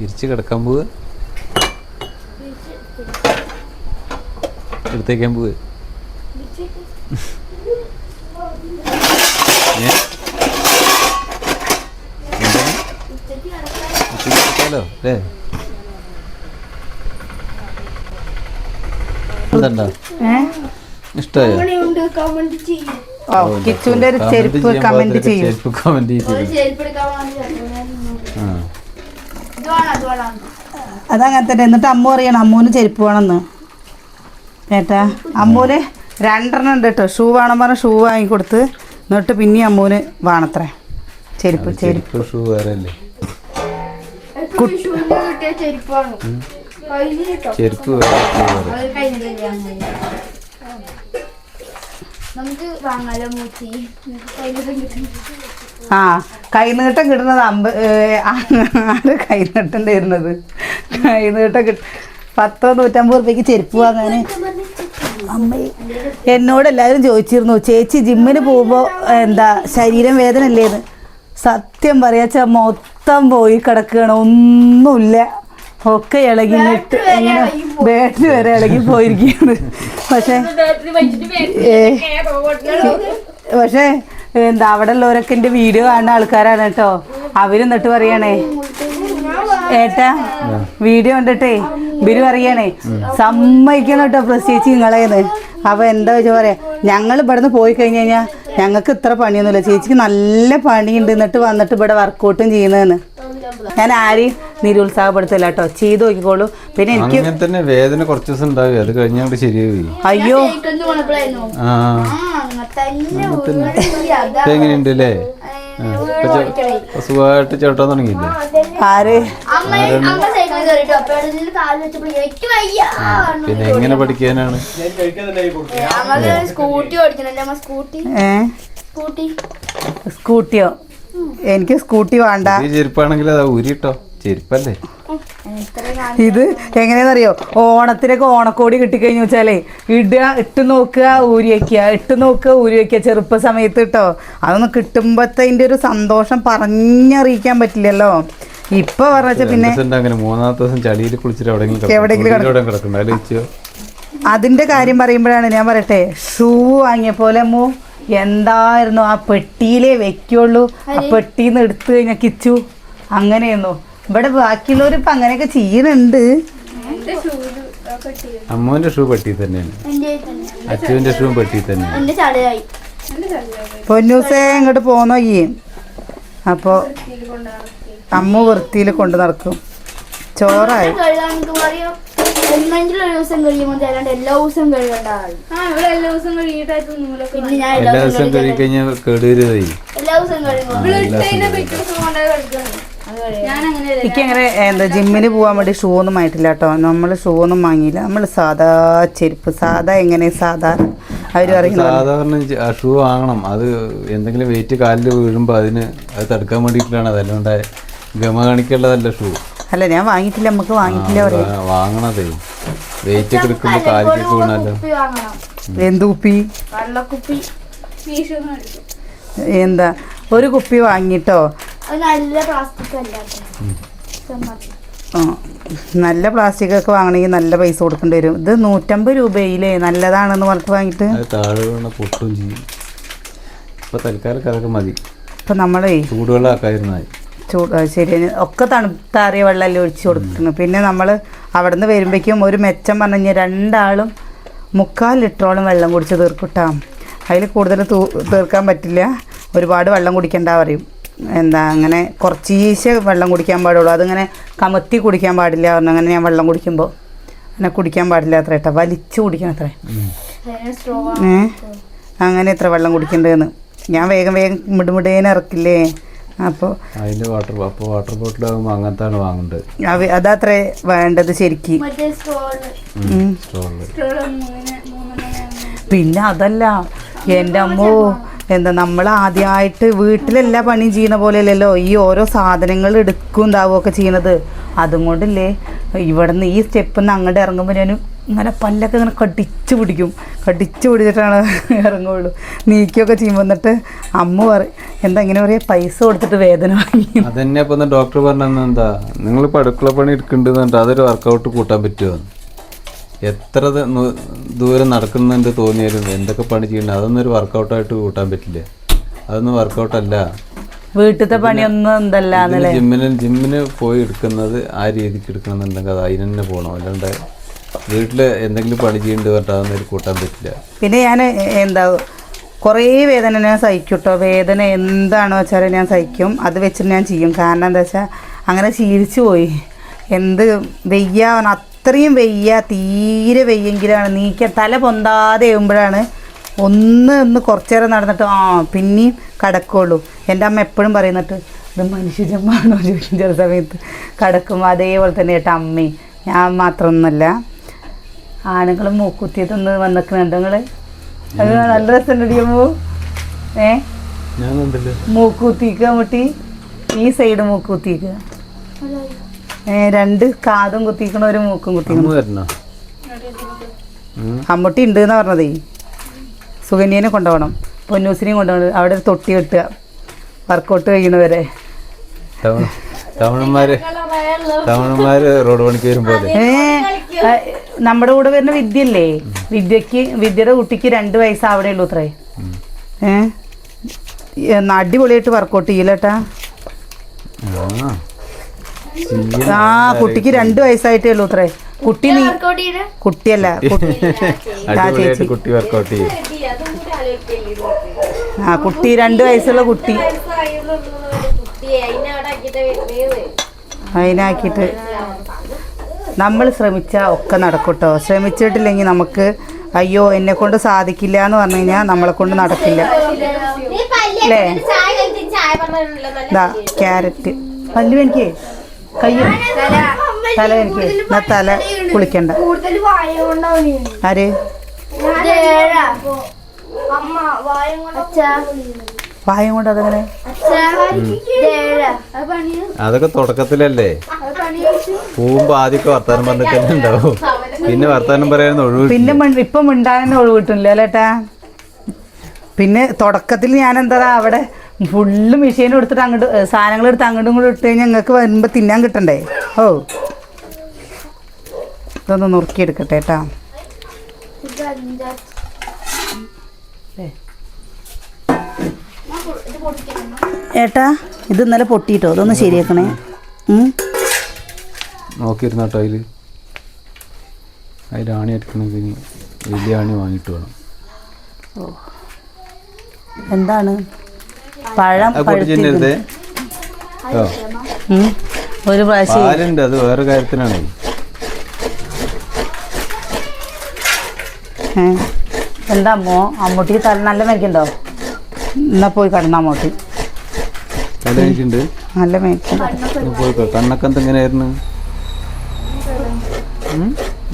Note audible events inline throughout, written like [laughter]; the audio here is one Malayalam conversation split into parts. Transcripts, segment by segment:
വിരിച്ച് കിടക്കാൻ പോവുക. എടുത്തേക്കാൻ പോവുക. അല്ലേ? ഇഷ്ടമായോ കിച്ചുവിന്റെ ഒരു ചെരുപ്പ് കമന്റ് ചെയ്യും ചെരുപ്പ് കമന്റ് ഒരു ചെയ്യും ചെരുപ്പെടുക്കാൻ വേണ്ടി ആ ഇത് വേണം ഇത് വേണം അതങ്ങനെ തന്നെ എന്നിട്ട് അമ്മ പറയണം അമ്മൂന് ചെരുപ്പ് വേണമെന്ന്. ഏട്ടാ അമ്മൂന് രണ്ടെണ്ണം ഉണ്ട് കേട്ടോ ഷൂ വേണം പറഞ്ഞ ഷൂ വാങ്ങിക്കൊടുത്ത് എന്നിട്ട് പിന്നെ അമ്മൂന് വേണത്രേ. ചെരുപ്പ് ചെരുപ്പ്. ഷൂ വേറെ ചെരുപ്പ് നമുക്ക് വാങ്ങാലോ മൂച്ചി? കയ്യിലും കിട്ടും ആ കൈനീട്ടം കിട്ടുന്നത് അമ്പ ആറ് കൈനീട്ടം തരുന്നത് കൈനീട്ടം കിട്ട പത്തോ നൂറ്റമ്പത് റുപ്യക്ക് ചെരുപ്പ് വാങ്ങാൻ അമ്മ എന്നോട് എല്ലാവരും ചോദിച്ചിരുന്നു ചേച്ചി ജിമ്മിന് പോകുമ്പോൾ എന്താ ശരീരം വേദന അല്ലേന്ന് സത്യം പറയാച്ച മൊത്തം പോയി കിടക്കുകയാണ് ഒന്നുമില്ല. ഒക്കെ ഇളകിയിട്ട് ഇങ്ങനെ ബാറ്ററി വരെ ഇളകി പോയിരിക്കുകയാണ്. പക്ഷേ പക്ഷേ എന്താ അവിടെ ഉള്ളവരൊക്കെ എന്റെ വീഡിയോ കാണുന്ന ആൾക്കാരാണ് കേട്ടോ. അവർ എന്നിട്ട് പറയണേ ഏട്ടാ വീഡിയോ കണ്ടിട്ടേ ഇവർ പറയണേ സമ്മതിക്കണം കേട്ടോ പ്രത്യേകിച്ച് നിങ്ങളേന്ന്. അപ്പൊ എന്താ വെച്ചാൽ പറയാ ഞങ്ങൾ ഇവിടുന്ന് പോയി കഴിഞ്ഞ് കഴിഞ്ഞാൽ ഞങ്ങൾക്ക് ഇത്ര പണിയൊന്നുമില്ല. ചേച്ചിക്ക് നല്ല പണിയുണ്ട് എന്നിട്ട് വന്നിട്ട് ഇവിടെ വർക്കൗട്ടും ചെയ്യുന്നതെന്ന്. ഞാൻ ആരെയും നിരുത്സാഹപ്പെടുത്തില്ല കേട്ടോ ചെയ്ത് നോക്കിക്കോളൂ. പിന്നെ എനിക്ക് അങ്ങനെ തന്നെ വേദന കുറച്ച് ദിവസം ഉണ്ടാവുക അത് കഴിഞ്ഞാൽ ശരിയായി അയ്യോ എങ്ങനെയുണ്ട് അല്ലേ സുഖമായിട്ട് ചവിട്ടാൻ തുടങ്ങിയില്ലേ? ആര്? പിന്നെ എങ്ങനെ പഠിക്കാനാണ്? സ്കൂട്ടിയോ? എനിക്ക് സ്കൂട്ടി വേണ്ട. ചെരുപ്പാണെങ്കിൽ അതാ ഊരിട്ടോ. ചെരുപ്പല്ലേ? ഇത് എങ്ങനെയാണെന്നറിയോ ഓണത്തിനൊക്കെ ഓണക്കോടി കിട്ടിക്കഴിഞ്ഞു വെച്ചാലേ ഇടുക ഇട്ട് നോക്കുക ഊരി വയ്ക്കുക ഇട്ട് നോക്കുക ഊരി വയ്ക്കുക ചെറുപ്പ സമയത്ത് കേട്ടോ അതൊന്ന് കിട്ടുമ്പോഴത്തെ ഒരു സന്തോഷം പറഞ്ഞറിയിക്കാൻ പറ്റില്ലല്ലോ. ഇപ്പൊ പറഞ്ഞ പിന്നെ മൂന്നാമത്തെ ദിവസം ചളിയിൽ കുളിച്ചിട്ട് എവിടെയെങ്കിലും അതിന്റെ കാര്യം പറയുമ്പോഴാണ് ഞാൻ പറയട്ടെ ഷൂ വാങ്ങിയ പോലെ മോ എന്തായിരുന്നു ആ പെട്ടിയിലേ വെക്കുള്ളൂ. ആ പെട്ടിന്ന് എടുത്തു കഴിഞ്ഞാൽ കിച്ചു. അങ്ങനെയായിരുന്നു. ഇവിടെ ബാക്കിയുള്ളവർ ഇപ്പൊ അങ്ങനെയൊക്കെ ചെയ്യുന്നുണ്ട്. അമ്മോന്റെ ഷൂ പെട്ടി തന്നെയാണ്. അച്ഛന്റെ ഷൂ പെട്ടി തന്നെയാണ്. പൊന്നൂസേ ഇങ്ങോട്ട് പോന്നോ ഈ അപ്പോൾ അമ്മ വൃത്തിയിൽ കൊണ്ട് നടക്കും. ചോറായി. എല്ലാ ദിവസം കഴിയുമ്പോൾ കേടുവരുതായി എല്ലാ ദിവസം കഴുകേണ്ട എനിക്ക് അങ്ങനെ എന്താ ജിമ്മിന് പോകാൻ വേണ്ടി ഷൂ ഒന്നും ആയിട്ടില്ല കേട്ടോ നമ്മൾ ഷൂ ഒന്നും വാങ്ങിയില്ല. നമ്മൾ സാധാ ചെരുപ്പ് സാധാ എങ്ങനെ സാധാരണ അവർ പറയുന്നത് സാധാരണ ഷൂ വാങ്ങണം. അത് എന്തെങ്കിലും വെയിറ്റ് കാലിൽ വീഴുമ്പോൾ അതിന് അത് തടുക്കാൻ വേണ്ടിയിട്ടാണ്. അതല്ലാണ്ട് ഗമ കാണിക്കേണ്ടതല്ല ഷൂ. അല്ല ഞാൻ വാങ്ങിയിട്ടില്ല. നമുക്ക് വാങ്ങിയിട്ടില്ല വാങ്ങണതേ. വെയിറ്റ് ഒക്കെ എടുക്കുമ്പോൾ കാലിലേക്ക് വീണല്ലോ. എന്തുപ്പി വാങ്ങണം. എന്ത് കുപ്പി? വെള്ളക്കുപ്പി. എന്താ ഒരു കുപ്പി വാങ്ങിട്ടോ. നല്ല പ്ലാസ്റ്റിക് ആ, നല്ല പ്ലാസ്റ്റിക് ഒക്കെ വാങ്ങണമെങ്കിൽ നല്ല പൈസ കൊടുക്കേണ്ടി വരും. ഇത് നൂറ്റമ്പത് രൂപയിലേ നല്ലതാണെന്ന് പറഞ്ഞിട്ട് വാങ്ങിയിട്ട്. അത് താഴെ വീണ പൊട്ടും ചെയ്യും. ഇപ്പൊ തൽക്കാലം അതൊക്കെ മതി. ഇപ്പം നമ്മളേ ചൂട് ശരി. ഒക്കെ തണുത്താറിയ വെള്ളമല്ലേ ഒഴിച്ചു കൊടുക്കുന്നു പിന്നെ നമ്മൾ അവിടെ നിന്ന് വരുമ്പോഴേക്കും ഒരു മെച്ചം പറഞ്ഞു കഴിഞ്ഞാൽ രണ്ടാളും മുക്കാൽ ലിറ്ററോളം വെള്ളം കുടിച്ച് തീർക്കൂട്ടാ അതിൽ കൂടുതൽ തീർക്കാൻ പറ്റില്ല. ഒരുപാട് വെള്ളം കുടിക്കണ്ട പറയും. എന്താ അങ്ങനെ കുറച്ചീശെ വെള്ളം കുടിക്കാൻ പാടുള്ളൂ. അതിങ്ങനെ കമത്തി കുടിക്കാൻ പാടില്ല പറഞ്ഞു അങ്ങനെ ഞാൻ വെള്ളം കുടിക്കുമ്പോൾ അങ്ങനെ കുടിക്കാൻ പാടില്ല അത്ര കേട്ടോ വലിച്ചു കുടിക്കണം അത്രേ. സ്ട്രോ ഏ? അങ്ങനെ എത്ര വെള്ളം കുടിക്കേണ്ടതെന്ന് ഞാൻ വേഗം വേഗം മിടുമിടേനെ ഇറക്കില്ലേ? അപ്പോൾ വാട്ടർ അപ്പോൾ വാട്ടർ ബോട്ടിൽ ആകുമ്പോൾ അങ്ങനത്താണ് വാങ്ങേണ്ടത്. അവ അതത്രേ വേണ്ടത് ശരിക്ക്. പിന്നെ അതല്ല എന്റെ അമ്മോ എന്താ നമ്മൾ ആദ്യമായിട്ട് വീട്ടിലെല്ലാ പണിയും ചെയ്യുന്ന പോലെയല്ലല്ലോ. ഈ ഓരോ സാധനങ്ങൾ എടുക്കും ഉണ്ടാവുകയൊക്കെ ചെയ്യണത്. അതും കൊണ്ടില്ലേ ഇവിടെ നിന്ന് ഈ സ്റ്റെപ്പിൽ നിന്ന് അങ്ങോട്ട് ഇറങ്ങുമ്പോൾ ഞാൻ ഇങ്ങനെ പല്ലൊക്കെ ഇങ്ങനെ കടിച്ചു പിടിക്കും. കടിച്ചു പിടിച്ചിട്ടാണ് [laughs] ഇറങ്ങുള്ളൂ. നീക്കിയൊക്കെ ചെയ്യുമ്പോൾ എന്നിട്ട് അമ്മ പറയും എന്താ ഇങ്ങനെ പറയാ? പൈസ കൊടുത്തിട്ട് വേദന വാങ്ങി. ഡോക്ടർ പറഞ്ഞ നിങ്ങൾ അടുക്കള പണി എടുക്കുന്നുണ്ട് അതൊരു വർക്കൗട്ട് കൂട്ടാൻ പറ്റുമോ എത്ര ദൂരം നടക്കുന്നുണ്ട് തോന്നിയാലും എന്തൊക്കെ പണി ചെയ്യണ്ട? അതൊന്നും ഒരു വർക്കൗട്ടായിട്ട് കൂട്ടാൻ പറ്റില്ല. അതൊന്നും വർക്കൗട്ടല്ല വീട്ടിലത്തെ പണിയൊന്നും എന്തല്ല ജിമ്മിന് ജിമ്മിന് പോയി എടുക്കുന്നത് ആ രീതിക്ക് എടുക്കണമെന്നുണ്ടെങ്കിൽ അത് അതിന് തന്നെ പോകണം അല്ലാണ്ട് വീട്ടിൽ എന്തെങ്കിലും പണി ചെയ്യേണ്ടി പറഞ്ഞാൽ അതൊന്നും ഒരു കൂട്ടാൻ പറ്റില്ല. പിന്നെ ഞാൻ എന്താ കുറേ വേദന ഞാൻ സഹിക്കും കേട്ടോ വേദന എന്താണോ വെച്ചാൽ ഞാൻ സഹിക്കും. അത് വെച്ചിട്ട് ഞാൻ ചെയ്യും. കാരണം എന്താ വെച്ചാൽ അങ്ങനെ ശീലിച്ചു പോയി. എന്ത് വെയ്യ അത്രയും വെയ്യ തീരെ വെയ്യെങ്കിലാണ് നീക്ക തല പൊന്താതെ ആകുമ്പോഴാണ് ഒന്ന് ഒന്ന് കുറച്ചു നേരം നടന്നിട്ട് ആ പിന്നെയും കടക്കുള്ളൂ. എന്റെ അമ്മ എപ്പോഴും പറയുന്നിട്ട് ഇത് മനുഷ്യജന്മാണോ ചോദിക്കും ചില സമയത്ത്. കടക്കും അതേപോലെ തന്നെ കേട്ടോ അമ്മയും ഞാൻ മാത്രമൊന്നുമല്ല ആണുങ്ങൾ മൂക്കുത്തിയതൊന്ന് വന്നിക്കുന്നുണ്ട് നിങ്ങൾ അത് നല്ല രസമുണ്ടോ ഏ? ഞാൻ കണ്ടില്ല. മൂക്കുത്തിക്ക മുട്ടി ഈ സൈഡ് മൂക്കുത്തിക്ക. ഏ രണ്ട് കാതും കുത്തിക്കണ ഒരു മൂക്കും കുത്തിക്കണം അമ്മൂട്ടി ഉണ്ട് എന്ന് പറഞ്ഞതേ. സുകന്യനെ കൊണ്ടുപോകണം. പൊന്നൂസിനെയും കൊണ്ടുപോകണം. അവിടെ ഒരു തൊട്ടി കെട്ടുക. വർക്കൗട്ട് കഴിയണവരെ തമിഴ് തമിഴന്മാര് തമിഴന്മാര് റോഡ് പണിക്ക് വരുമ്പോൾ നമ്മുടെ കൂടെ വരുന്ന വിദ്യല്ലേ വിദ്യക്ക് വിദ്യയുടെ കുട്ടിക്ക് രണ്ട് വയസ്സ് അവിടെ ഉള്ളൂ അത്രേ. ഏ അടിപൊളിയായിട്ട് വർക്കൗട്ട് ചെയ്യില്ലേട്ടാ ആ കുട്ടിക്ക് രണ്ട് വയസ്സായിട്ടേ ഉള്ളൂ അത്രേ. കുട്ടി നീ കുട്ടിയല്ല കുട്ടി വർക്കൗട്ട് [laughs] ചെയ്യും ആ കുട്ടി രണ്ട് വയസ്സുള്ള കുട്ടി. അതിനാക്കിയിട്ട് നമ്മൾ ശ്രമിച്ച ഒക്കെ നടക്കൂട്ടോ. ശ്രമിച്ചിട്ടില്ലെങ്കിൽ നമുക്ക് അയ്യോ എന്നെ കൊണ്ട് സാധിക്കില്ല എന്ന് പറഞ്ഞു കഴിഞ്ഞാൽ നമ്മളെ കൊണ്ട് നടക്കില്ല. അല്ലേ? ഇതാ ക്യാരറ്റ്. പല്ലു എനിക്ക് കയ്യും. തല. എനിക്ക്. എന്നാ തല കുളിക്കണ്ട. കൂടുതൽ വായ കൊണ്ടാണ് ആര് അമ്മ വായ കൊണ്ട് അച്ഛാ. വായം കൊണ്ട് അതങ്ങനെ? അതൊക്കെ തുടക്കത്തിലല്ലേ? പോകുമ്പോ ആദ്യമൊക്കെ വർത്താനം പറഞ്ഞിട്ട് തന്നെ ഉണ്ടാവും പിന്നെ വർത്താനം പറയാൻ ഒഴിവ് പിന്നെ ഇപ്പം ഉണ്ടായെന്ന് ഒഴിവ് അല്ലേട്ടാ പിന്നെ തുടക്കത്തിൽ ഞാൻ എന്താ അവിടെ ഫുള്ള് മെഷീൻ എടുത്തിട്ട് അങ്ങോട്ട് സാധനങ്ങൾ എടുത്ത് അങ്ങോട്ടും ഇങ്ങോട്ടും ഇട്ട് കഴിഞ്ഞാൽ ഞങ്ങൾക്ക് വരുമ്പോൾ തിന്നാൻ കിട്ടണ്ടേ? ഓ. ഇതൊന്ന് നുറുക്കിയെടുക്കട്ടെ കേട്ടോ ഏട്ടാ ഇത് ഇന്നലെ പൊട്ടിയിട്ടോ അതൊന്ന് ശരിയാക്കണേ. നോക്കിയിരുന്നോട്ടോ അതിൽ. അതിൽ ആണി അടിക്കണമെങ്കിൽ വലിയ ആണി വാങ്ങിയിട്ട് വേണം. എന്താണ്? പഴം അത് പൊട്ടിച്ചിരുന്നേ ഒരു പ്രാവശ്യം അത് വേറെ കാര്യത്തിനാണ്. എന്താ അമ്മോ അമ്മൂട്ടിക്ക് തല നല്ല മേക്കുണ്ടോ എന്നാ പോയി കിടന്ന അമ്മൂട്ടി നല്ല മേക്കുണ്ട്. കണ്ണൊക്കെ എന്ത് എങ്ങനെയായിരുന്നു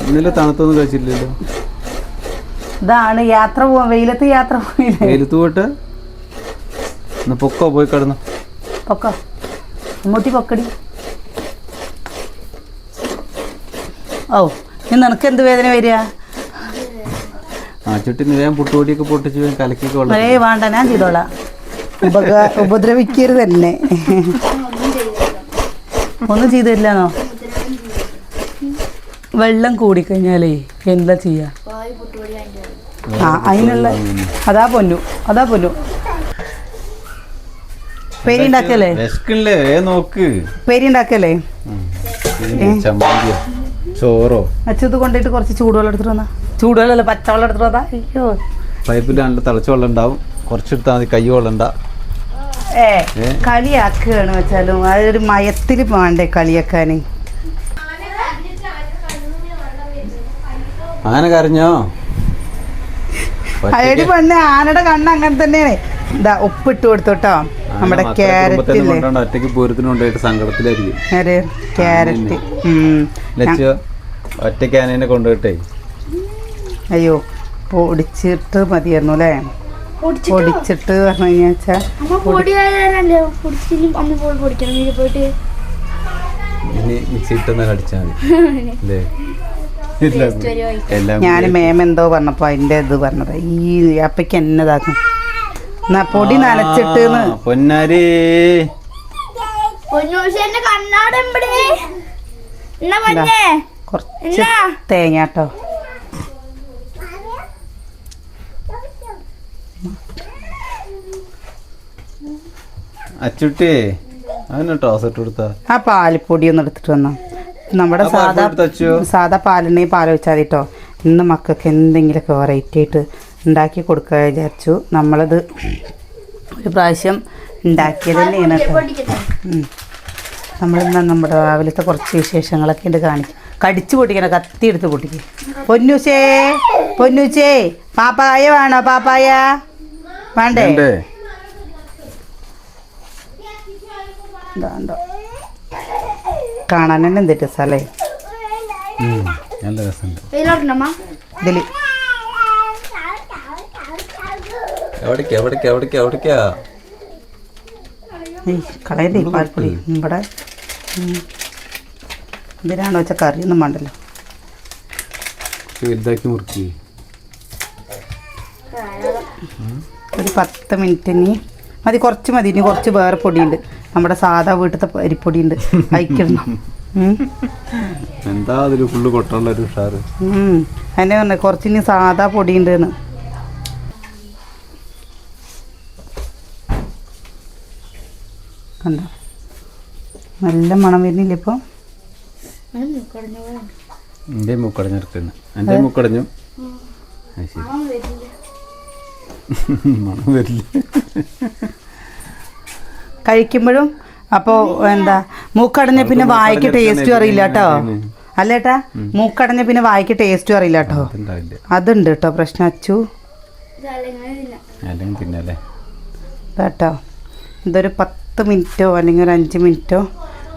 ഇന്നലെ തണുത്തൊന്നും കഴിച്ചില്ലല്ലോ. ഇതാണ് യാത്ര പോവാൻ വെയിലത്ത് യാത്ര പോയില്ലേ? വെയിലത്ത് പോയിട്ട്? ഒന്ന് പൊക്കോ പോയി കിടന്നു. പൊക്കോ. അമ്മൂട്ടി പൊക്കടി. ഓ ഇനി നിനക്ക് എന്ത് വേദന വരിക? ആ ചുട്ടി വേഗം പുട്ടുപൊടിയൊക്കെ പൊട്ടിച്ച് വേഗം കലക്കിയൊക്കെ വെള്ളം ഏ വേണ്ട ഞാൻ ചെയ്തോളാം. ഉപക ഉപദ്രവിക്കരുത് തന്നെ ഒന്നും ചെയ്തു തരില്ലെന്നോ വെള്ളം കൂടിക്കഴിഞ്ഞാലേ എന്താ ചെയ്യാ? ആ അതിനുള്ള അതാ പൊന്നു അതാ പൊന്നു. പേരി ഉണ്ടാക്കല്ലേ നോക്ക്. പേരി ഉണ്ടാക്കല്ലേ ചമ്മന്തിയോ ചോറോ? അച്ഛത് കൊണ്ടിട്ട് കുറച്ച് ചൂടുവെള്ളം എടുത്തിട്ട് വന്നാ. ചൂടുവെള്ളമല്ല പച്ചവെള്ളം എടുത്തിട്ട് വന്നാ. അയ്യോ. പൈപ്പിൽ നല്ല തിളച്ച വെള്ളം ഉണ്ടാവും. കുറച്ചെടുത്താൽ മതി കൈ കൊള്ളണ്ട ഏ? കളിയാക്കുകയാണ് വെച്ചാലും അതൊരു മയത്തിൽ വേണ്ടേ കളിയാക്കാൻ? ആന കരഞ്ഞോ? അയടി പെണ്ണ് ആനയുടെ കണ്ണ് അങ്ങനെ തന്നെയാണ്. ഇതാ ഉപ്പിട്ട് കൊടുത്തു കേട്ടോ. നമ്മുടെ ക്യാരറ്റ് ഒറ്റയ്ക്ക് സങ്കടത്തിലായിരിക്കും. ക്യാരറ്റ്. ഉം. ലച്ചോ ഒറ്റയ്ക്ക് ആനേനെ കൊണ്ടുപോയിട്ടേ. അയ്യോ പൊടിച്ചിട്ട് മതിയായിരുന്നു അല്ലേ? പൊടിച്ചിട്ടോ? പറഞ്ഞു? [laughs] എല്ലാം ഞാൻ മേമെന്തോ മേം എന്തോ പറഞ്ഞപ്പോൾ അതിന്റെ ഇത് പറഞ്ഞത്. ഈ അപ്പയ്ക്ക് എന്നതാക്കും എന്നാ പൊടി നനച്ചിട്ട് പൊന്നാരി. കുറച്ച് തേങ്ങ കേട്ടോ അച്ചുട്ടി ആ പാലിപ്പൊടി ഒന്ന് എടുത്തിട്ട് വന്നോ. നമ്മുടെ സാധാ പാൽപ്പൊടി. സാധാ പാലുണ്ടെങ്കിൽ പാൽ വെച്ചാൽ മതി കേട്ടോ ഇന്ന് മക്കൾക്ക് എന്തെങ്കിലുമൊക്കെ വെറൈറ്റി ആയിട്ട് ഉണ്ടാക്കി കൊടുക്കുക വിചാരിച്ചു. നമ്മളത് ഒരു പ്രാവശ്യം ഉണ്ടാക്കിയത് തന്നെയാണ് നമ്മളിന്ന് നമ്മുടെ രാവിലത്തെ കുറച്ച് വിശേഷങ്ങളൊക്കെ ഉണ്ട് കാണിക്കും കടിച്ചു പൊട്ടിക്കണം കത്തി എടുത്ത് പൊട്ടിക്കും. പൊന്നൂച്ചേ പൊന്നൂച്ചേ പാപ്പായ വേണോ പാപ്പായ? വേണ്ടേ? വേണ്ടേ? ഇതാ, ഇതാ. കാണാൻ തന്നെ എന്തിട്ട് സ്ഥലേ ഉം, നല്ല രസമുണ്ട് വെയിലോട്ടമ്മ ഇതിൽ എവിടേക്കാ എവിടേക്കാ എവിടേക്കാ എവിടേക്കാ? കളയല്ലേ ഈ പാൽപ്പൊടി. ഇവിടെ ഉം. ഇതിനാണ് വെച്ച കറിയൊന്നും വേണ്ടല്ലോ. വലുതാക്കി മുറുക്കി. ഒരു പത്ത് മിനിറ്റ് ഇനി മതി കുറച്ച് മതി. ഇനി കുറച്ച് വേറെ പൊടിയുണ്ട്. നമ്മുടെ സാധാ വീട്ടിലത്തെ അരിപ്പൊടിയുണ്ട്. അയക്കണം [laughs] എന്താ അതിൽ ഫുള്ള് കൊട്ടുള്ള ഒരു ഉഷാറ്? എന്നെ പറഞ്ഞ കുറച്ച് ഇനി സാധാ പൊടിയുണ്ട് കണ്ടോ? നല്ല മണം വരുന്നില്ല ഇപ്പോൾ കുറഞ്ഞ മൂക്കടഞ്ഞു എന്റെ മൂക്കടഞ്ഞെടുക്കുന്നു എന്റെ മൂക്കടഞ്ഞു മണം വരില്ല. കഴിക്കുമ്പോഴും അപ്പോൾ എന്താ മൂക്കടഞ്ഞ പിന്നെ വായിക്ക് ടേസ്റ്റും അറിയില്ല കേട്ടോ. അല്ലേട്ടാ മൂക്കടഞ്ഞ പിന്നെ വായിക്ക് ടേസ്റ്റും അറിയില്ല കേട്ടോ. അതുണ്ട് കേട്ടോ പ്രശ്നം അച്ചു. കേട്ടോ ഇതൊരു പത്ത് മിനിറ്റോ അല്ലെങ്കിൽ ഒരു അഞ്ച് മിനിറ്റോ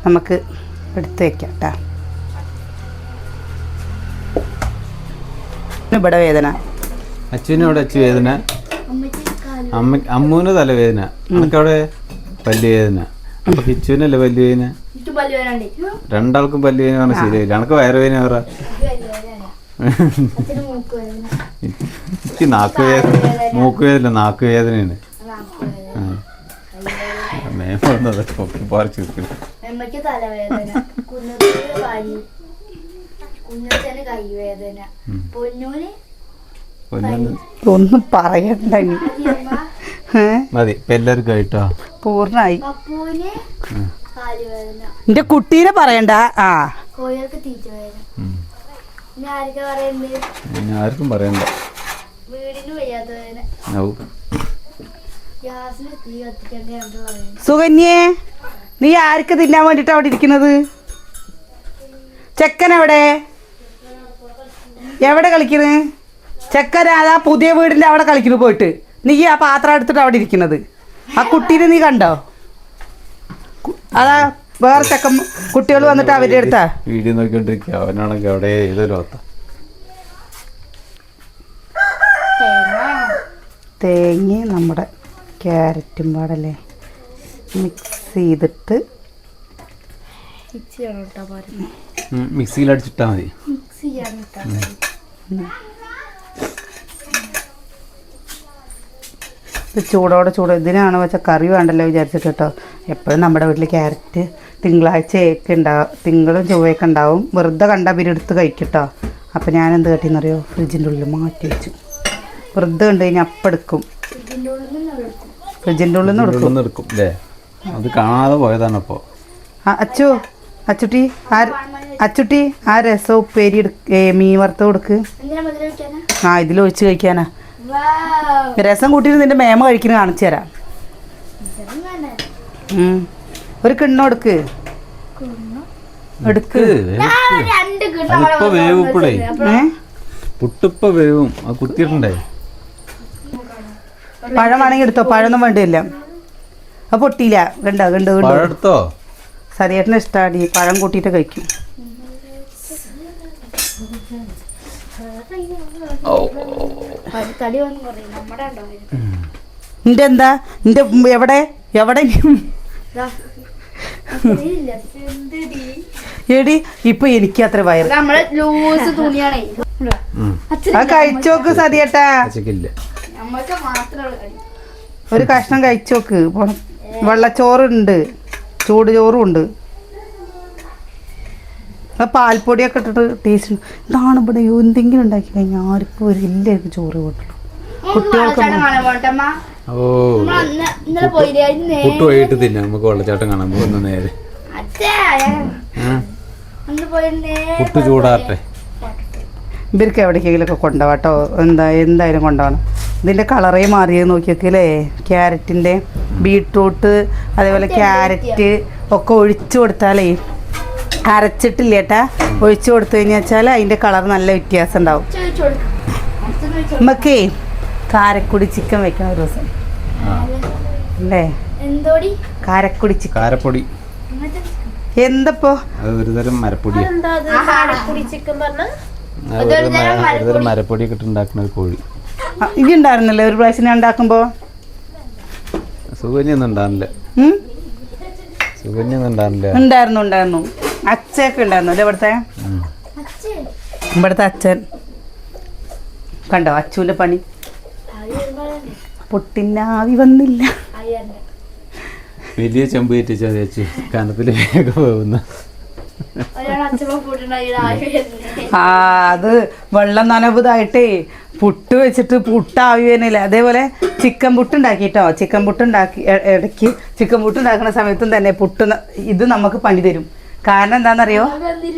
നമുക്ക് എടുത്ത് വെക്കാം കേട്ടോ ഇവിടെ വേദന. അച്ഛനോട് അച്ഛ വേദന. അമ്മ അമ്മൂന് തലവേദന അവിടെ പല്ലുവേദന അപ്പൊ കിച്ചുവിനല്ലേ പല്ലുവേദന രണ്ടാൾക്കും പല്ലുവേദന പറഞ്ഞാൽ ശരിയായില്ല. എനക്ക് വയറുവേദന പറ നാക്കുവേദന മൂക്ക് വേദന. എനിക്ക് നാക്ക് വേദന. മൂക്ക് വേദന. മേമ പൊക്കി പറിച്ച് അമ്മയ്ക്ക് തലവേദന. കുഞ്ഞത്തിന് കൈ കുഞ്ഞത്തിന് കൈവേദന. പൊന്നൂന് ഒന്നും പറയണ്ട മതി ഇപ്പൊ എല്ലാവരും കഴിട്ടോ? പൂർണമായി എന്റെ കുട്ടീനെ പറയണ്ട. ആ. ആർക്കും പറയണ്ട? വീടിന് വയ്യാത്ത സുകന്യേ നീ ആർക്ക് തിന്നാൻ വേണ്ടിട്ട് അവിടെ ഇരിക്കുന്നത്? ചെക്കൻ എവിടെ? എവിടെ കളിക്കുന്നത് ചെക്കൻ അതാ പുതിയ വീടിന്റെ അവിടെ കളിക്കുന്നു പോയിട്ട്. നീ ആ പാത്രം എടുത്തിട്ട് അവിടെ ഇരിക്കുന്നത്. ആ കുട്ടീനെ നീ കണ്ടോ? അതാ വേറെ ചെക്കൻ കുട്ടികൾ വന്നിട്ട് അവരുടെ അടുത്താ. വീഡിയോ നോക്കിക്കൊണ്ടിരിക്കുക. അവനാണെങ്കിൽ അവിടെ ഏതൊരു ഒത്ത തേങ്ങ നമ്മുടെ ക്യാരറ്റും പാടല്ലേ? മിക്സ് ചെയ്തിട്ട് മിക്സിയിലടിച്ചിട്ടാ മതി. ചൂടോടെ ചൂട്. ഇതിനാണ് വെച്ച കറി വേണ്ടല്ലോ വിചാരിച്ചിട്ട് കേട്ടോ എപ്പോഴും നമ്മുടെ വീട്ടിൽ ക്യാരറ്റ് തിങ്കളാഴ്ചയൊക്കെ ഉണ്ടാവും തിങ്കളും ചൊവ്വയൊക്കെ ഉണ്ടാവും. വെറുതെ കണ്ടാൽ പിരിയെടുത്ത് എടുത്ത് കഴിക്കട്ടോ അപ്പോൾ ഞാൻ എന്ത് കട്ടിയെന്നറിയോ ഫ്രിഡ്ജിന്റെ ഉള്ളിൽ മാറ്റി വെച്ചു. വെറുതെ കണ്ടു കഴിഞ്ഞാൽ അപ്പം എടുക്കും. ഇതിന്റെ ഉള്ളിൽ നിന്ന് എടുക്കും ഉള്ളിൽ എടുക്കും. അല്ലേ അത് കാണാതെ പോയതാണ് അപ്പോ. ആ അച്ചു അച്ചുട്ടി ആ അച്ചുട്ടി ആ രസം ഉപ്പേരി എടുക്ക മീൻ വറുത്ത് കൊടുക്ക്. ആ ഇതിൽ ഒഴിച്ച് ആ ഇതിലൊഴിച്ച് കഴിക്കാനാ. രസം കൂട്ടിയിട്ട് നിന്റെ മേമ കഴിക്കുന്ന കാണിച്ചു തരാം. ഒരു കിണ്ണം എടുക്ക്. എടുക്ക്. അതിപ്പോ വേവും. ഏ? പുട്ടിപ്പ വേവും. അത് കുത്തിയിട്ടുണ്ടേ പഴം വേണമെങ്കിൽ എടുത്തോ? പഴൊന്നും വേണ്ടിയില്ല അത് പൊട്ടിയില്ല. കണ്ടോ? കണ്ടോ? കണ്ടോ? സരിയേട്ടന് ഇഷ്ടമാണ് ഈ പഴം കൂട്ടിയിട്ട് കഴിക്കും. നിന്റെ എന്താ നിന്റെ എവിടെ? എവിടെ? എടി ഇപ്പൊ എനിക്ക് അത്ര വയറ്. അത് കഴിച്ചോക്ക് സതിയേട്ടാ. ഒരു കഷ്ണം കഴിച്ചോക്ക്. വെള്ളച്ചോറുണ്ട്. ചൂട് ചോറും ഉണ്ട് ആ പാൽപ്പൊടിയൊക്കെ ഇട്ടിട്ട് ടേസ്റ്റ് ഇതാണ് ഇവിടെ എന്തെങ്കിലും ഉണ്ടാക്കി കഴിഞ്ഞാൽ ആർക്കും ഒരു ഇല്ല ചോറ് കൊണ്ടുള്ളൂ കുട്ടികൾക്ക് ഓ പുട്ട് വൈകിട്ട് തിന്നാം. നമുക്ക് വെള്ളച്ചാട്ടം കാണാൻ പോകുന്ന നേരെ. പുട്ട് ചൂടാറട്ടെ. ഇവർക്ക് എവിടേക്കെങ്കിലുമൊക്കെ കൊണ്ടുപോകട്ടോ. എന്താ എന്തായാലും കൊണ്ടുപോകണം. ഇതിന്റെ കളറേ മാറിയത് നോക്കിയൊക്കെയല്ലേ ക്യാരറ്റിന്റെ ബീട്രൂട്ട് അതേപോലെ ക്യാരറ്റ് ഒക്കെ ഒഴിച്ചു കൊടുത്താലേ അരച്ചിട്ടില്ല ഏട്ടാ? ഒഴിച്ചു കൊടുത്തു കഴിഞ്ഞാൽ വെച്ചാൽ അതിന്റെ കളർ നല്ല വ്യത്യാസം ഉണ്ടാവും. നമുക്കേ കാരക്കുടി ചിക്കൻ വെക്കണം ഒരു ദിവസം. അല്ലേ? കാരക്കുടി ചിക്കൻ. കാരപ്പൊടി. എന്തപ്പോ? അത് ഒരു തരം മരപ്പൊടി ഒരു മര- ഒരു തരം മരപ്പൊടിയൊക്കെ ഇട്ട് ഉണ്ടാക്കുന്ന ഒരു കോഴി. ഇനി ഉണ്ടായിരുന്നല്ലേ? ഒരു പ്രാവശ്യം ഞാൻ ഉണ്ടാക്കുമ്പോ? സുഗന്യൊന്നും ഉണ്ടാകുന്നില്ല സുഗന്യൊന്നും ഉണ്ടാകുന്നില്ല ഉണ്ടായിരുന്നു ഉണ്ടായിരുന്നു. അച്ഛയൊക്കെ ഉണ്ടായിരുന്നു അല്ലേ ഇവിടുത്തെ? ഇവിടുത്തെ അച്ഛൻ. കണ്ടോ അച്ചുവിന്റെ പണി? പൊട്ടിന്നാവി വന്നില്ല? വലിയ ചെമ്പ് കയറ്റിച്ചാൽ ചേച്ചി. കനത്തിൽ വേഗം പോകുന്ന. ആ അത് വെള്ളം നനവുതായിട്ടേ പുട്ട് വെച്ചിട്ട് പുട്ടാവി വരുന്നില്ല അതേപോലെ ചിക്കൻ പുട്ട് ഉണ്ടാക്കിട്ടോ ചിക്കൻ പുട്ട് ഉണ്ടാക്കി ഇടയ്ക്ക് ചിക്കൻ പുട്ട് ഉണ്ടാക്കുന്ന സമയത്തും തന്നെ പുട്ട് ഇത് നമുക്ക് പണി തരും. കാരണം എന്താണെന്നറിയോ ആവി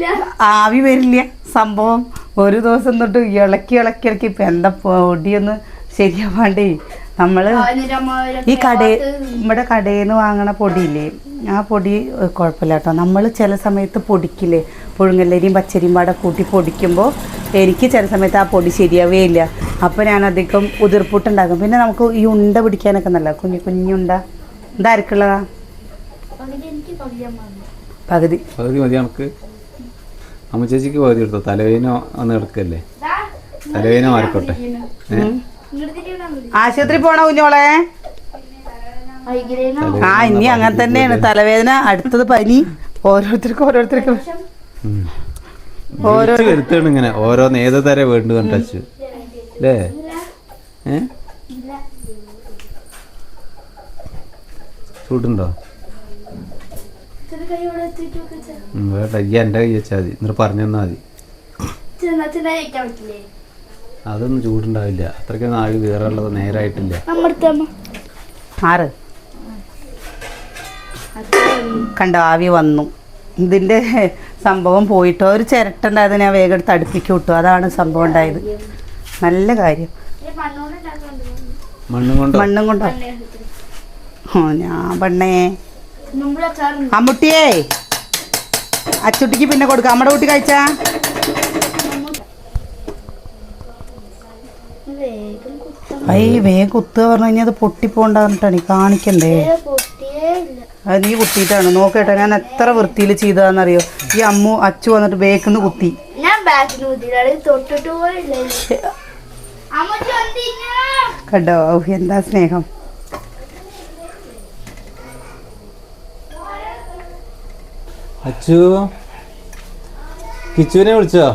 ആവി വരില്ല. സംഭവം ഒരു ദിവസം തൊട്ട് ഇളക്കി ഇളക്കി ഇളക്കി. ഇപ്പം എന്താ പൊടിയൊന്ന് ശരിയാവാണ്ടേ? ഒരു ഈ കട നമ്മുടെ കടയിൽ നിന്ന് വാങ്ങണ പൊടിയില്ലേ ആ പൊടി കുഴപ്പമില്ല കേട്ടോ. നമ്മൾ ചില സമയത്ത് പൊടിക്കില്ലേ പുഴുങ്ങല്ലരിയും പച്ചരിയും പാടെ കൂട്ടി പൊടിക്കുമ്പോൾ എനിക്ക് ചില സമയത്ത് ആ പൊടി ശരിയാവേ ഇല്ല. അപ്പോൾ ഞാൻ അധികം ഉതിർപ്പുട്ടുണ്ടാക്കും പിന്നെ നമുക്ക് ഈ ഉണ്ട പിടിക്കാനൊക്കെ നല്ല കുഞ്ഞു കുഞ്ഞുണ്ട ഇതാർക്കുള്ളതാ പകുതി പകുതി മതി നമുക്ക്. അമ്മ ചേച്ചിക്ക് പകുതി എടുത്തോ തലവേന ഒന്ന് എടുക്കല്ലേ? ദാ, തലവേന മാറിക്കോട്ടെ. ഏഹ്. ആശുപത്രി പോണോ കുഞ്ഞോളെ ആ ഇനി അങ്ങനെ തന്നെയാണ്. തലവേദന അടുത്തത് പനി. ഓരോരുത്തർക്കും ഓരോരുത്തർക്കും. ഓരോ വരുത്താണ് ഇങ്ങനെ. ഓരോന്ന് ഏത് തരം വേണ്ടു കണ്ടു അല്ലേ ചൂടുണ്ടോ? വേണ്ട. ഈ എന്റെ കൈ വെച്ചാൽ മതി. എന്നിട്ട് പറഞ്ഞു തന്നാൽ മതി. അതൊന്നും ചൂടുണ്ടാവില്ല. അത്രയ്ക്കൊന്നും ആവി കയറാനുള്ളത് നേരായിട്ടില്ല. ആറ്. കണ്ട കണ്ടോ ആവി വന്നു. ഇതിന്റെ സംഭവം പോയിട്ടോ? ഒരു ചിരട്ടുണ്ടായത് ഞാൻ വേഗം എടുത്ത് അടുപ്പിക്ക് വിട്ടു. അതാണ് സംഭവം ഉണ്ടായത്. നല്ല കാര്യം. മണ്ണും കൊണ്ട്? മണ്ണും കൊണ്ടോ? ഓ ഞാൻ പെണ്ണേ. അമ്മുട്ടിയേ അച്ചുട്ടിക്ക് പിന്നെ കൊടുക്കാം. നമ്മുടെ കുട്ടി കഴിച്ചാ? ഐ വേഗം കുത്തുക പറഞ്ഞു കഴിഞ്ഞാൽ അത് പൊട്ടിപ്പോണ്ടാന്നിട്ടാണ് ഈ കാണിക്കണ്ടേ? ഇല്ല അത് നീ കുത്തിയിട്ടാണ്. നോക്കട്ടെ ഞാൻ എത്ര വൃത്തിയിൽ ചെയ്തതാണെന്നറിയോ? ഈ അമ്മു അച്ചു വന്നിട്ട് ബേക്കിന്ന് കുത്തി. കണ്ടോ? എന്താ സ്നേഹം? അച്ചു കിച്ചുവിനെ വിളിച്ചോ?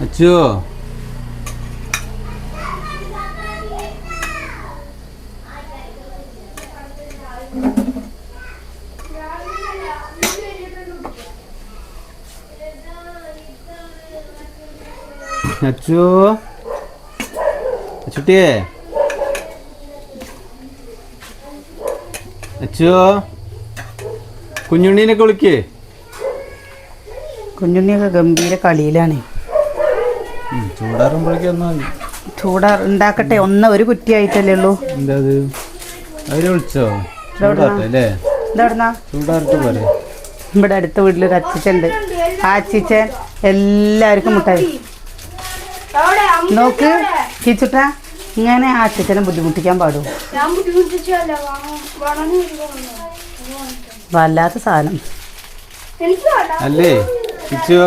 അച്ചു. അച്ചു. അച്ചുട്ടിയേ. അച്ചു. കുഞ്ഞുണ്ണീനൊക്കെ വിളിക്കേ. കുഞ്ഞുണ്ണിയൊക്കെ ഗംഭീര കളിയിലാണ്. ചൂടാറുമ്പോഴേക്കും ചൂടാ ഉണ്ടാക്കട്ടെ ഒന്ന് ഒരു കുറ്റിയായിട്ടല്ലേ ഉള്ളൂ. എന്താ അത്? വിളിച്ചോ ഇതെവിടുന്നാ? ചൂടാറിട്ട് പോരെ. ഇവിടെ അടുത്ത വീട്ടിലൊരു അച്ചിച്ചുണ്ട് ആ അച്ചിച്ചൻ എല്ലാവർക്കും മുട്ടായി നോക്ക് കിച്ചുട്ട ഇങ്ങനെ ആ അച്ചിച്ചനെ ബുദ്ധിമുട്ടിക്കാൻ പാടൂ. വല്ലാത്ത സാധനം. അല്ലേ? കിച്ചോ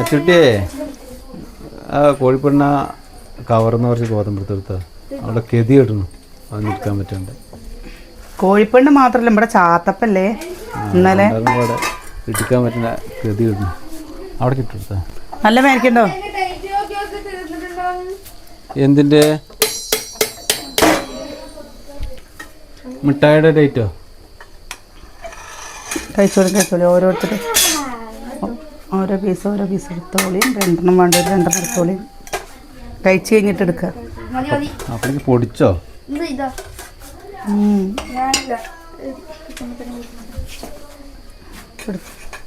അച്ചുട്ടിയെ ആ കോഴിപ്പെണ്ണ കവർന്ന് കുറച്ച് ഗോതമ്പെടുത്തെടുത്താ അവിടെ കെതി ഇടണം. അത് നിൽക്കാൻ പറ്റണ്ട. കോഴിപ്പെണ്ണ് മാത്രല്ല ഇവിടെ ചാത്തപ്പല്ലേ? ഇന്നലെ? ഇടിക്കാൻ പറ്റുന്ന കെതി ഇടണം. അവിടെ കിട്ടും നല്ല മേടിക്കണ്ടോ? എന്തിന്റെ? മിഠായിയുടെ ഡേറ്റോ കഴിച്ചോളൂ കഴിച്ചോളൂ. ഓരോരുത്തർ ഓരോ പീസ് ഓരോ പീസ് എടുത്തോളിയും രണ്ടെണ്ണം വേണ്ട രണ്ടെണ്ണം എടുത്തോളിയും. കഴിച്ച് കഴിഞ്ഞിട്ട് എടുക്കുക. അപ്പോഴേക്ക് പൊടിച്ചോ?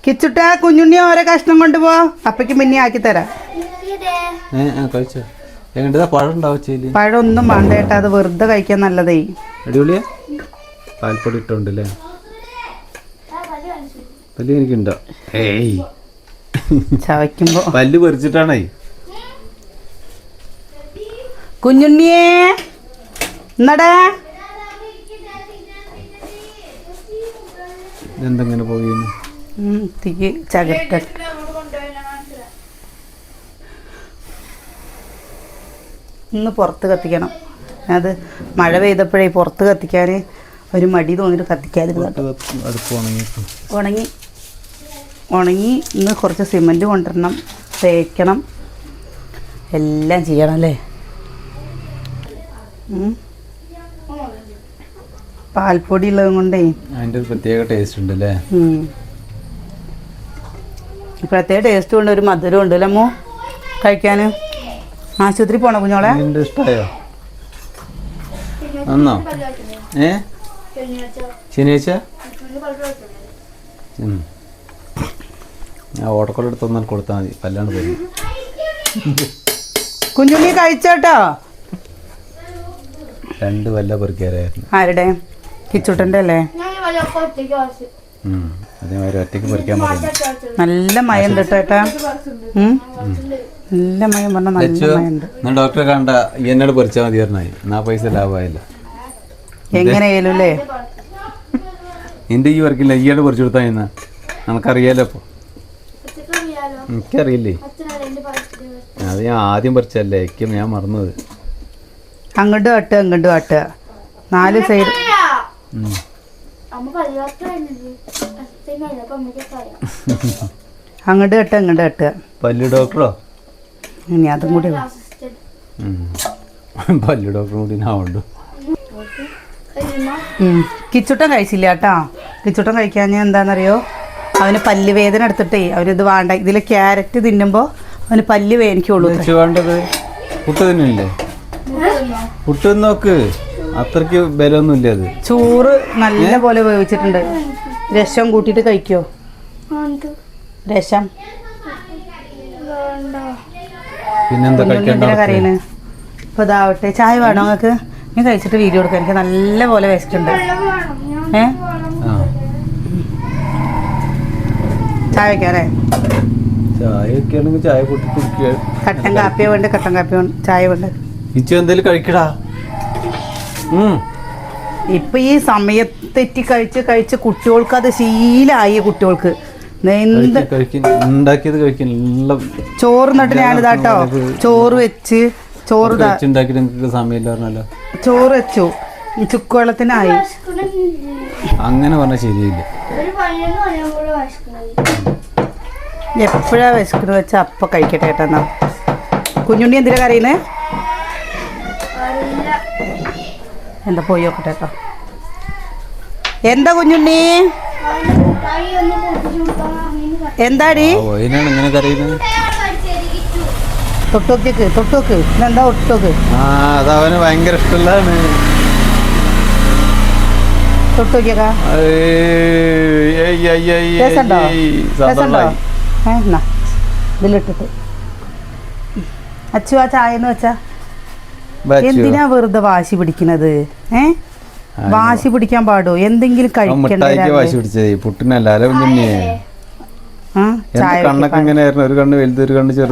കിച്ചുട്ട കുഞ്ഞുണ്ണി ഓരോ കഷ്ണം കൊണ്ടുപോ. അപ്പയ്ക്ക് പിന്നെ ആക്കി തരാം. പഴം ഉണ്ടാവും ചെയ്യില്ല പഴം ഒന്നും വേണ്ട കേട്ടോ അത് വെറുതെ കഴിക്കാൻ നല്ലതേ. അടിപൊളിയാ? പാൽപ്പൊടി ഇട്ടോണ്ടല്ലേ പല്ല് എനിക്കുണ്ടോ? ഏയ്. ചവയ്ക്കുമ്പോ. പല്ല് പറിച്ചിട്ടാണേ. കുഞ്ഞുണ്ണിയേ എന്നടാ എന്തെങ്ങനെ തീ ചകട്ട ഇന്ന് പുറത്ത് കത്തിക്കണം. അത് മഴ പെയ്തപ്പോഴേ പുറത്ത് കത്തിക്കാൻ ഒരു മടി തോന്നിയിട്ട് കത്തിക്കാതിരുന്നു ഉണങ്ങി. ഉണങ്ങി ഇന്ന് കുറച്ച് സിമന്റ് കൊണ്ടുവരണം. തേക്കണം. എല്ലാം ചെയ്യണം അല്ലേ. പാൽപ്പൊടി ഉള്ളത് കൊണ്ടേ. അതിന്റെ ഒരു പ്രത്യേക ടേസ്റ്റ് ഉണ്ട് അല്ലേ. പ്രത്യേക ടേസ്റ്റ് ഉണ്ട്. ഒരു മധുരം ഉണ്ട് അല്ലേ അമ്മോ? കഴിക്കാൻ ആശുപത്രി പോണോ കുഞ്ഞോളെ? ഇഷ്ടമായോ നന്നോ? ഏ? ശനിയാഴ്ച. ഞാൻ ഓട്ടക്കുള്ള എടുത്തൊന്നാൽ കൊടുത്താൽ മതി. പല്ലാണ് പോയി കുഞ്ഞുണ്ണി കഴിച്ചോട്ടോ? രണ്ട് വല്ല പൊറിക്കാരായിരുന്നു ആരുടെ? കിച്ചുട്ടന്റെ അല്ലേ? ഞാൻ പൊറിക്കാൻ. അതേമാതിരി ഒറ്റയ്ക്ക് പറയുന്നു നല്ല മയം ഉം? നല്ല മയം പറഞ്ഞ നല്ല ലച്ചു മയം ഞാൻ ഡോക്ടറെ കണ്ട എന്നോട് പൊറിച്ചാൽ മതി പറഞ്ഞായി. എന്നാ പൈസ ലാഭമായില്ല എങ്ങനെയായാലും അല്ലേ നിന്റെ ഈ വർക്കില്ല ഈയോട് പൊറിച്ചു കൊടുത്താൽ നമുക്കറിയാലോ അപ്പോൾ എനിക്കറിയില്ലേ? അത് ഞാൻ ആദ്യം പറിച്ചല്ലേ എനിക്കും ഞാൻ മറന്നത്. അങ്ങോട്ട് കാട്ടുക ഇങ്ങോട്ട് കാട്ടുക നാല് സൈഡ് അങ്ങോട്ട് കെട്ടുക ഇങ്ങോട്ട് കെട്ടുക പല്ല് ഡോക്ടറോ? ഇനി അതും കൂടി പല്ലു ഡോക്ടറും കൂടി ഉം. കിച്ചുട്ടൻ കഴിച്ചില്ല കേട്ടോ. കിച്ചുട്ടം കഴിക്കാൻ എന്താണെന്നറിയോ? അവന് പല്ല് വേദന എടുത്തിട്ടേ അവനിത് വേണ്ട. ഇതിൽ ക്യാരറ്റ് തിന്നുമ്പോൾ അവന് പല്ല് വേദനിക്കുള്ളൂ വേണ്ടത്? പുട്ട് തിന്നില്ലേ? പുട്ട് നോക്ക് അത്രയ്ക്ക് ബലമൊന്നും ഇല്ല അത്. ചോറ് നല്ല പോലെ വേവിച്ചിട്ടുണ്ട്. രസം കൂട്ടിയിട്ട് കഴിക്കോ? രസം. പിന്നെന്താ കഴിക്കണ്ട ഇപ്പൊ ഇതാവട്ടെ. ചായ വേണോ നിങ്ങൾക്ക്? ഞാൻ കഴിച്ചിട്ട് വീഡിയോ കൊടുക്കാം എനിക്ക് നല്ല പോലെ വെച്ചിട്ടുണ്ട് വെള്ളം വേണം ഞാൻ ഏ ആ ചായ വെക്കാറേ ചായ ഒക്കെ ചായ പൊട്ടി കുടിക്കുക. കട്ടൻ കാപ്പിയോ വേണ്ട? കട്ടൻ കാപ്പിയോ ചായ വേണ്ട? ഇച്ചു എന്തേലും കഴിക്കടാ. ഇപ്പൊ ഈ സമയത്തെറ്റി കഴിച്ച് കഴിച്ച് കുട്ടികൾക്ക്. അത് ശീലായി കുട്ടികൾക്ക്. ഉണ്ടാക്കിയത് കഴിക്കാൻ ചോറ് നട്ട് ഞാനിതാട്ടോ ചോറ് വെച്ച് ചോറ് സമയമില്ല ചോറ് വെച്ചു. ചുക്കുവെള്ളത്തിനായി. അങ്ങനെ പറഞ്ഞാൽ ശരിയില്ല എപ്പോഴാ വിശക്കുന്നത് വെച്ചാൽ അപ്പം കഴിക്കട്ടെ ഏട്ടാ കുഞ്ഞുണ്ണി എന്തിനാ കറിയുന്നേ എന്താ പോയി നോക്കട്ടെ കേട്ടോ. എന്താ കുഞ്ഞുണ്ണി? എന്താടി? തൊട്ടോക്ക് തൊട്ടോക്ക് എന്താ ഒട്ടോക്ക് ആ ഭയങ്കര ഇഷ്ടമുള്ളതാണ്. രസമുണ്ടോ. ഏ എന്നാ ഇതിലിട്ടിട്ട്. അച്ചു ആ ചായ എന്ന് വെച്ചാ. എന്തിനാ വെറുതെ വാശി പിടിക്കണത്? ഏ? വാശി പിടിക്കാൻ പാടോ? എന്തെങ്കിലും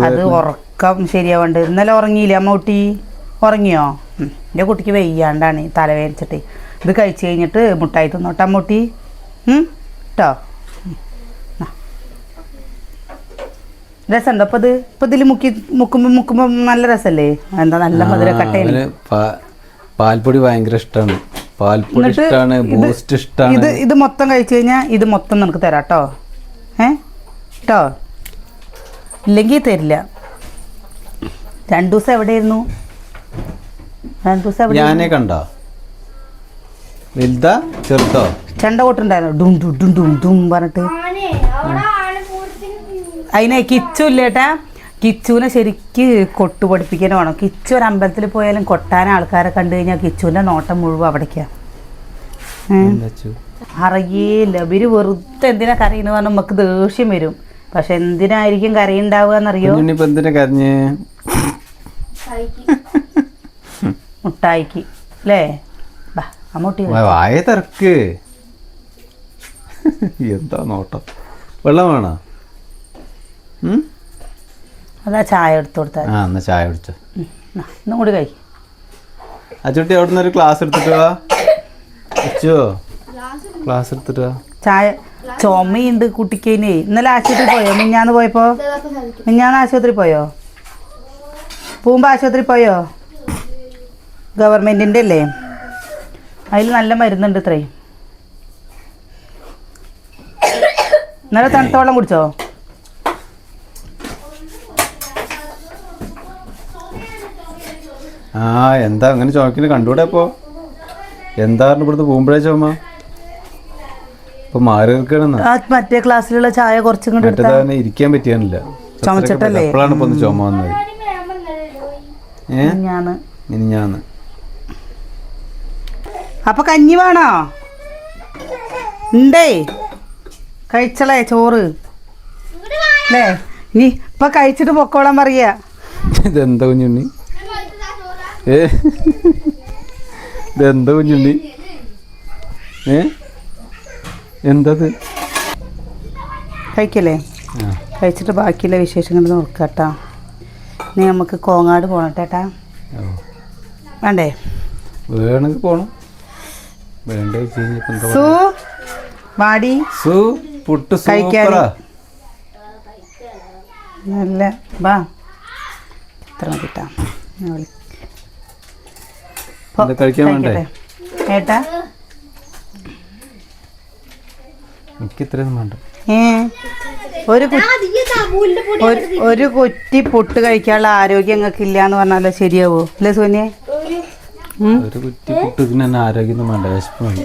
അത് ഉറക്കം ശരിയാവണ്ട്. ഇന്നലെ ഉറങ്ങിയില്ലേ അമ്മ കുട്ടി ഉറങ്ങിയോ എന്റെ എന്റെ കുട്ടിക്ക് വെയ്യാണ്ടാണ് ഈ തലവേദനിച്ചിട്ട്. ഇത് കഴിച്ച് കഴിഞ്ഞിട്ട് മുട്ടായി തിന്നോട്ടാ മുട്ടി കേട്ടോ രസമുണ്ടോ അപ്പൊ ഇത്? ഇപ്പൊ ഇതിൽ മുക്കി മുക്കുമ്പോ മുക്കുമ്പോ നല്ല രസല്ലേ? എന്താ നല്ല മധുര പാ- പാൽപ്പൊടി ഭയങ്കര ഇഷ്ടമാണ് പാൽപ്പൊടി ഇഷ്ടമാണ് ഇത് ബൂസ്റ്റ് ഇഷ്ടമാണ് ഇത് ഇത് മൊത്തം കഴിച്ചു കഴിഞ്ഞാൽ ഇത് മൊത്തം നിനക്ക് തരാം കേട്ടോ ഏ? കേട്ടോ ഇല്ലെങ്കിൽ തരില്ല. രണ്ടു ദിവസം എവിടെയായിരുന്നു രണ്ടു ദിവസം എവിടെ ഞാനേ കണ്ടോ? വലുതാ ചെറുതോ? ചെണ്ട കൊട്ടുണ്ടായിരുന്നു ഡും ഡും ഡും ഡും ഡും പറഞ്ഞിട്ട്. ആനേ അവിടെ ആന പൂരത്തിന് അതിനെ കിച്ചു ഇല്ലേട്ടാ കിച്ചുവിനെ ശരിക്ക് കൊട്ടു പഠിപ്പിക്കാൻ വേണം കിച്ചു ഒരു അമ്പലത്തിൽ പോയാലും കൊട്ടാൻ ആൾക്കാരെ കണ്ടു കഴിഞ്ഞാൽ കിച്ചുവിന്റെ നോട്ടം മുഴുവൻ അവിടേക്കാ. അറിയില്ല? ഇവർ വെറുതെ എന്തിനാ കറിയെന്ന് പറഞ്ഞാൽ നമുക്ക് ദേഷ്യം വരും. പക്ഷെ എന്തിനായിരിക്കും കരയുണ്ടാവുക എന്നറിയോ മുട്ടായിക്ക്. അല്ലേ? ബാ അമ്മൂട്ടി വായ തിരക്ക് എന്താ നോട്ടം? വെള്ളം വേണോ? അതാ ചായ എടുത്തു കൊടുത്താൽ ആ എന്നാ ചായ കുടിച്ചോ. ഇന്നും കൂടി കഴി അച്ചുട്ടി അവിടുന്ന് ഒരു ക്ലാസ് എടുത്തിട്ട് അച്ചോ ക്ലാസ് എടുത്തിട്ട് ചായ ചുമയുണ്ട് കുട്ടിക്കേനെ ഇന്നലെ ആശുപത്രി പോയോ? മിഞ്ഞാന്ന് പോയപ്പോ? മിഞ്ഞാന്ന് ആശുപത്രി പോയോ? പൂമ്പ ആശുപത്രി പോയോ? ഗവൺമെന്റിന്റെ അല്ലേ? അതിൽ നല്ല മരുന്നുണ്ട് ഇത്രേ. നല്ല തണുത്ത വെള്ളം കുടിച്ചോ? ആ എന്താ അങ്ങനെ ചോക്കിന് കണ്ടൂടെ അപ്പോ എന്താ ഇവിടുന്ന് പോകുമ്പോഴേ ചോമ്മ ഇപ്പൊ മാറി നിൽക്കണെന്ന് മറ്റേ ക്ലാസ്സിലുള്ള ചായ കുറച്ചും കൂടി ഇരിക്കാൻ പറ്റിയാനില്ല. ചുമച്ചിട്ടല്ലേ? എപ്പോഴാണ് ഇപ്പൊ ചുമ വന്നത്? ഏ? ഞാൻ ഇനി ഞാന്ന് അപ്പൊ കഞ്ഞി വേണോ? ഉണ്ടേ. കഴിച്ചളേ ചോറ്. അല്ലേ ഇനി ഇപ്പൊ കഴിച്ചിട്ട് പൊക്കോളാൻ പറയാ. ഇതെന്താ കുഞ്ഞുണ്ണി? ഏ? ഇതെന്താ കുഞ്ഞുണ്ണി? ഏ? എന്തത്? കഴിക്കല്ലേ? കഴിച്ചിട്ട് ബാക്കിയുള്ള വിശേഷങ്ങൾ നോക്കാട്ടാ. ഇനി നമുക്ക് കോങ്ങാട് പോണട്ടേട്ടാ. വേണ്ടേ? വേണമെങ്കിൽ പോണം. വേണ്ട സു വാടി സു പുട്ട് നല്ല വാ. ഇത്ര എന്താ കഴിക്കാൻ വേണ്ടേ? കഴിക്കട്ടെ. ഏട്ടാ? എനിക്ക് ഇത്രയൊന്നും വേണ്ട. ഏ ഒരു കു- ഒരു- ഒരു കുറ്റി പുട്ട് കഴിക്കാനുള്ള ആരോഗ്യം നിങ്ങൾക്കില്ല എന്ന് പറഞ്ഞാലോ ശരിയാവോ? അല്ലേ സോനിയ? ഒരു കുറ്റി കുട്ടിനെ ആരോഗ്യം വേണ്ട വിശപ്പ് വേണ്ട.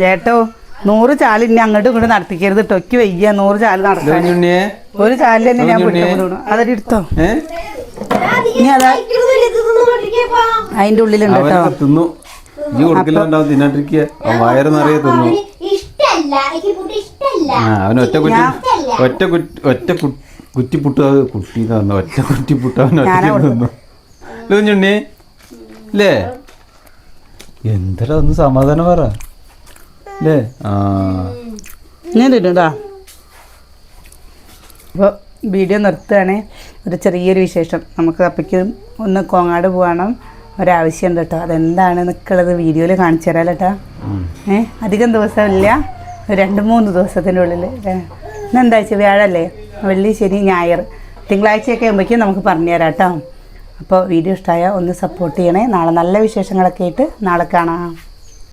ചേട്ടോ നൂറ് ചാൽ ഇനി അങ്ങോട്ടും ഇങ്ങോട്ട് നടത്തിക്കരുത് ടൊക്കി വയ്യ നൂറ് ചാൽ നടക്കാൻ. ഒരു ചാലിൽ തന്നെ ഞാൻ. വിട്ടു അതൊരു എടുത്തോ? ഏ? ഇനി അതാ? അതിന്റെ ഉള്ളിലുണ്ട് കേട്ടോ. അവനൊക്കെ തിന്നു. ഈ കൊടുക്കില്ലാണ്ടാവും തിന്നാണ്ടിരിക്കുക. അവൻ വയറ് നിറയെ തിന്നു. ഇഷ്ടല്ല എനിക്ക് ഫുഡ് ഇഷ്ടല്ല ആ അവൻ ഒറ്റ കുറ്റി ഒറ്റ കുറ്റി ഒറ്റ കുട്ടി എന്ന് പറഞ്ഞു ഒറ്റ അവൻ ഒറ്റ തിന്നു. അല്ലേ എന്തടാ ഒന്ന് സമാധാനം പറ. അല്ലേ ആ. ഞാൻ ഇടാ അപ്പോൾ വീഡിയോ നിർത്തുകയാണെ. ഒരു ചെറിയൊരു വിശേഷം. നമുക്ക് അപ്പയ്ക്ക് ഒന്ന് കോങ്ങാട് പോകണം. ഒരാവശ്യമുണ്ട് കേട്ടോ. അതെന്താണ് നിൽക്കുന്നത് വീഡിയോയിൽ കാണിച്ചു തരാം കേട്ടോ. ഏ? അധികം ദിവസമില്ല. ഒരു രണ്ട് മൂന്ന് ദിവസത്തിന്റെ ഉള്ളിൽ. ഇന്ന് വെച്ചാൽ വ്യാഴല്ലേ? വെള്ളി ശനി ഞായർ. തിങ്കളാഴ്ചയൊക്കെ ആകുമ്പോഴേക്കും നമുക്ക് പറഞ്ഞു തരാം കേട്ടോ അപ്പോൾ വീഡിയോ ഇഷ്ടമായ ഒന്ന് സപ്പോർട്ട് ചെയ്യണേ. നാളെ നല്ല വിശേഷങ്ങളൊക്കെ ആയിട്ട് നാളെ കാണാം.